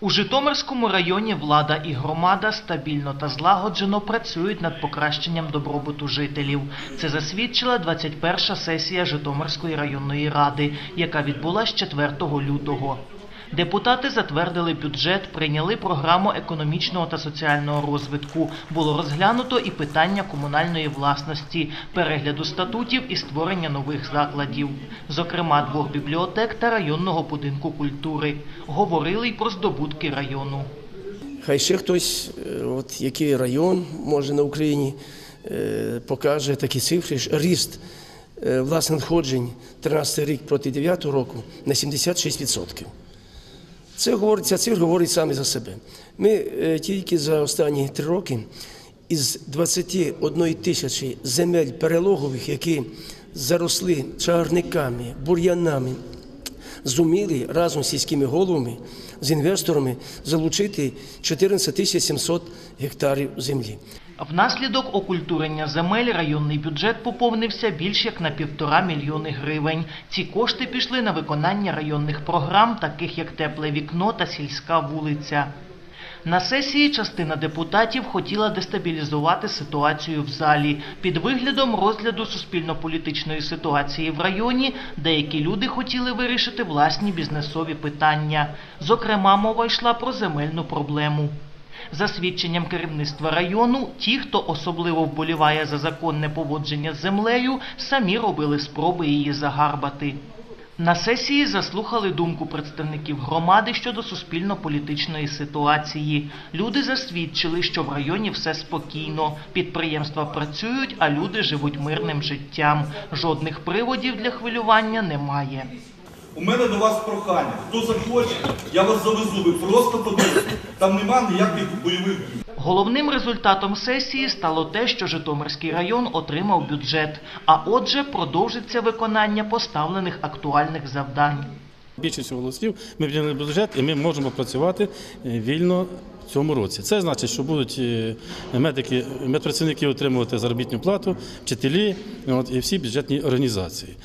У Житомирському районі влада і громада стабільно та злагоджено працюють над покращенням добробуту жителів. Це засвідчила 21-ша сесія Житомирської районної ради, яка відбулась 4 лютого. Депутати затвердили бюджет, прийняли програму економічного та соціального розвитку. Було розглянуто і питання комунальної власності, перегляду статутів і створення нових закладів, зокрема двох бібліотек та районного будинку культури. Говорили й про здобутки району. Хай ще хтось, е, от який район може на Україні е, покаже такі цифри, ж ріст е, власних надходжень 13 рік проти 9 року на 76%. Це говорить, ця цифра говорить саме за себе. Ми е, тільки за останні три роки із 21 тисячі земель перелогових, які заросли чагарниками, бур'янами, зуміли разом з сільськими головами, з інвесторами залучити 14 тисяч 700 гектарів землі. Внаслідок окультурення земель районний бюджет поповнився більш як на півтора мільйони гривень. Ці кошти пішли на виконання районних програм, таких як тепле вікно та сільська вулиця. На сесії частина депутатів хотіла дестабілізувати ситуацію в залі. Під виглядом розгляду суспільно-політичної ситуації в районі деякі люди хотіли вирішити власні бізнесові питання. Зокрема, мова йшла про земельну проблему. За свідченням керівництва району, ті, хто особливо вболіває за законне поводження з землею, самі робили спроби її загарбати. На сесії заслухали думку представників громади щодо суспільно-політичної ситуації. Люди засвідчили, що в районі все спокійно, підприємства працюють, а люди живуть мирним життям. Жодних приводів для хвилювання немає. У мене до вас прохання. Хто захоче, я вас завезу. Ви просто подивіться. Там нема ніяких бойових дій. Головним результатом сесії стало те, що Житомирський район отримав бюджет, а отже, продовжиться виконання поставлених актуальних завдань. Більшістю голосів ми прийняли бюджет і ми можемо працювати е, вільно в цьому році. Це значить, що будуть е, медики, медпрацівники отримувати заробітну плату, вчителі от, і всі бюджетні організації.